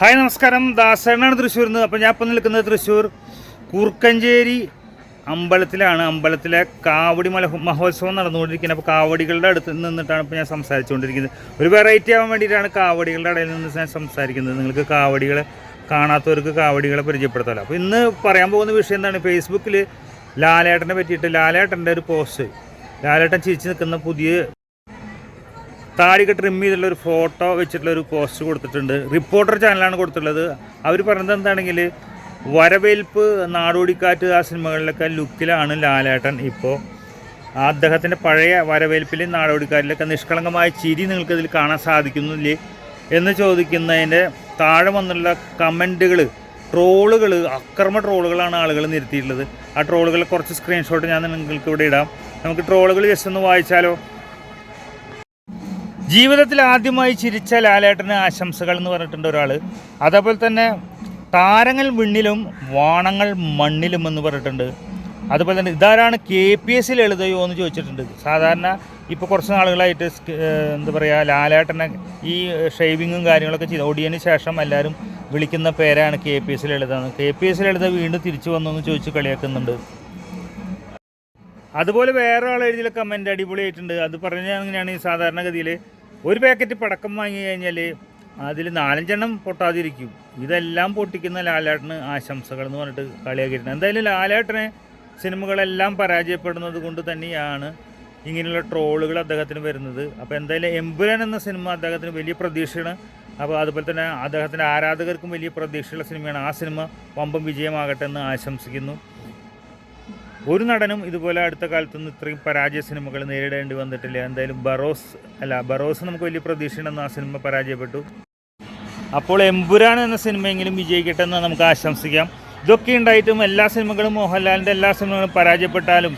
Hi നമസ്കാരം. ദാസേണാണ് തൃശ്ശൂരിൽ നിന്ന്. അപ്പോൾ ഞാൻ ഇപ്പം നിൽക്കുന്നത് തൃശ്ശൂർ കൂർക്കഞ്ചേരി അമ്പലത്തിലാണ്. അമ്പലത്തിലെ കാവടി മല മഹോത്സവം നടന്നുകൊണ്ടിരിക്കുന്നത് അപ്പോൾ കാവടികളുടെ അടുത്ത് നിന്നിട്ടാണ് ഇപ്പോൾ ഞാൻ സംസാരിച്ചുകൊണ്ടിരിക്കുന്നത്. ഒരു വെറൈറ്റി ആവാൻ വേണ്ടിയിട്ടാണ് കാവടികളുടെ ഇടയിൽ നിന്ന് ഞാൻ സംസാരിക്കുന്നത്. നിങ്ങൾക്ക് കാവടികളെ കാണാത്തവർക്ക് കാവടികളെ പരിചയപ്പെടുത്താമല്ലോ അപ്പോൾ ഇന്ന് പറയാൻ പോകുന്ന വിഷയം എന്താണ്? ഫേസ്ബുക്കിൽ ലാലേട്ടനെ പറ്റിയിട്ട് ലാലേട്ടന്റെ ഒരു പോസ്റ്റ് ലാലേട്ടൻ ചിരിച്ച് നിൽക്കുന്ന പുതിയ താടിയൊക്കെ ട്രിം ചെയ്തിട്ടുള്ള ഒരു ഫോട്ടോ വെച്ചിട്ടുള്ള ഒരു പോസ്റ്റ് കൊടുത്തിട്ടുണ്ട്. റിപ്പോർട്ടർ ചാനലാണ് കൊടുത്തിട്ടുള്ളത്. അവർ പറഞ്ഞത് എന്താണെങ്കിൽ വരവേൽപ്പ് നാടോടിക്കാറ്റ് ആ സിനിമകളിലൊക്കെ ലുക്കിലാണ് ലാലേട്ടൻ ഇപ്പോൾ അദ്ദേഹത്തിന്റെ പഴയ വരവേൽപ്പിലും നാടോടിക്കാറ്റിലൊക്കെ നിഷ്കളങ്കമായ ചിരി നിങ്ങൾക്കിതിൽ കാണാൻ സാധിക്കുന്നില്ലേ? എന്ന് ചോദിക്കുന്നതിന്റെ താഴെ വന്നുള്ള കമന്റുകൾ ട്രോളുകൾ അക്രമ ട്രോളുകളാണ് ആളുകൾ നിരത്തിയിട്ടുള്ളത്. ആ ട്രോളുകൾ കുറച്ച് സ്ക്രീൻഷോട്ട് ഞാൻ നിങ്ങൾക്ക് ഇവിടെ ഇടാം. നമുക്ക് ട്രോളുകൾ ജസ്റ്റ് ഒന്ന് വായിച്ചാലോ? ജീവിതത്തിൽ ആദ്യമായി ചിരിച്ച ലാലേട്ടന് ആശംസകൾ എന്ന് പറഞ്ഞിട്ടുണ്ട് ഒരാൾ അതേപോലെ തന്നെ താരങ്ങൾ വിണ്ണിലും വാണങ്ങൾ മണ്ണിലും എന്ന് പറഞ്ഞിട്ടുണ്ട്. അതുപോലെ തന്നെ ഇതാരാണ് കെ പി എസ് എഴുതയോ എന്ന് ചോദിച്ചിട്ടുണ്ട്. സാധാരണ ഇപ്പോൾ കുറച്ച് നാളുകളായിട്ട് എന്താ പറയുക ലാലേട്ടനെ ഈ ഷേവിങ്ങും കാര്യങ്ങളൊക്കെ ചെയ്ത് ഒടിയതിന് ശേഷം എല്ലാവരും വിളിക്കുന്ന പേരാണ് കെ പി എസ് ലളിത എന്ന് കെ പി എസ് എഴുത വീണ്ടും തിരിച്ചു വന്നു എന്ന് ചോദിച്ച് കളിയാക്കുന്നുണ്ട്. അതുപോലെ വേറെ ആൾ എഴുതിയ കമന്റ് അടിപൊളിയായിട്ടുണ്ട്. അത് പറഞ്ഞാൽ അങ്ങനെയാണ് ഈ സാധാരണഗതിയിൽ ഒരു പാക്കറ്റ് പടക്കം വാങ്ങി കഴിഞ്ഞാൽ അതിൽ നാലഞ്ചെണ്ണം പൊട്ടാതിരിക്കും. ഇതെല്ലാം പൊട്ടിക്കുന്ന ലാലേട്ടന് ആശംസകൾ എന്ന് പറഞ്ഞിട്ട് കളിയാക്കിയിട്ടുണ്ട്. എന്തായാലും ലാലേട്ടനെ സിനിമകളെല്ലാം പരാജയപ്പെടുന്നത് കൊണ്ട് തന്നെയാണ് ഇങ്ങനെയുള്ള ട്രോളുകൾ അദ്ദേഹത്തിന് വരുന്നത്. അപ്പോൾ എന്തായാലും എമ്പുരാൻ എന്ന സിനിമ അദ്ദേഹത്തിന് വലിയ പ്രതീക്ഷയാണ്. അപ്പോൾ അതുപോലെ തന്നെ അദ്ദേഹത്തിന്റെ ആരാധകർക്കും വലിയ പ്രതീക്ഷയുള്ള സിനിമയാണ് ആ സിനിമ. വമ്പം വിജയമാകട്ടെ എന്ന് ആശംസിക്കുന്നു. ഒരു നടനും ഇതുപോലെ അടുത്ത കാലത്തൊന്നും ഇത്രയും പരാജയ സിനിമകൾ നേരിടേണ്ടി വന്നിട്ടില്ല. എന്തായാലും ബറോസ് അല്ല ബറോസ് നമുക്ക് വലിയ പ്രതീക്ഷയുണ്ടെന്ന് ആ സിനിമ പരാജയപ്പെട്ടു. അപ്പോൾ എമ്പുരാൻ എന്ന സിനിമയെങ്കിലും വിജയിക്കട്ടെ എന്ന് നമുക്ക് ആശംസിക്കാം. ഇതൊക്കെ ഉണ്ടായിട്ടും എല്ലാ സിനിമകളും മോഹൻലാലിന്റെ എല്ലാ സിനിമകളും പരാജയപ്പെട്ടാലും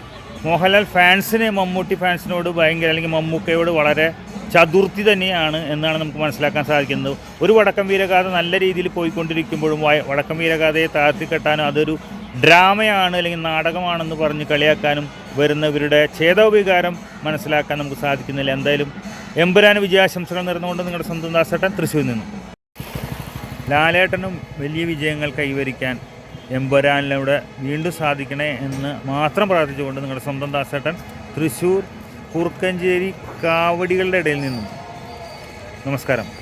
മോഹൻലാൽ ഫാൻസിന് മമ്മൂട്ടി ഫാൻസിനോട് ഭയങ്കര അല്ലെങ്കിൽ മമ്മൂക്കയോട് വളരെ ചതുർത്ഥി തന്നെയാണ് എന്നാണ് നമുക്ക് മനസ്സിലാക്കാൻ സാധിക്കുന്നത്. ഒരു വടക്കം വീരഗാഥ നല്ല രീതിയിൽ പോയിക്കൊണ്ടിരിക്കുമ്പോഴും വടക്കം വീരഗാഥയെ താഴ്ത്തിക്കെട്ടാനും അതൊരു ഡ്രാമയാണ് അല്ലെങ്കിൽ നാടകമാണെന്ന് പറഞ്ഞ് കളിയാക്കാനും വരുന്നവരുടെ ഛേദോവികാരം മനസ്സിലാക്കാൻ നമുക്ക് സാധിക്കുന്നില്ല. എന്തായാലും എമ്പുരാന് വിജയാശംസകൾ നേർന്നുകൊണ്ട് നിങ്ങളുടെ സ്വന്തം ദാസേട്ടൻ തൃശ്ശൂരിൽ നിന്നും. ലാലേട്ടനും വലിയ വിജയങ്ങൾ കൈവരിക്കാൻ എമ്പുരാനിലൂടെ വീണ്ടും സാധിക്കണേ എന്ന് മാത്രം പ്രാർത്ഥിച്ചുകൊണ്ട് നിങ്ങളുടെ സ്വന്തം ദാസേട്ടൻ തൃശ്ശൂർ കുറുക്കഞ്ചേരി കാവടികളുടെ ഇടയിൽ നിന്നും. നമസ്കാരം.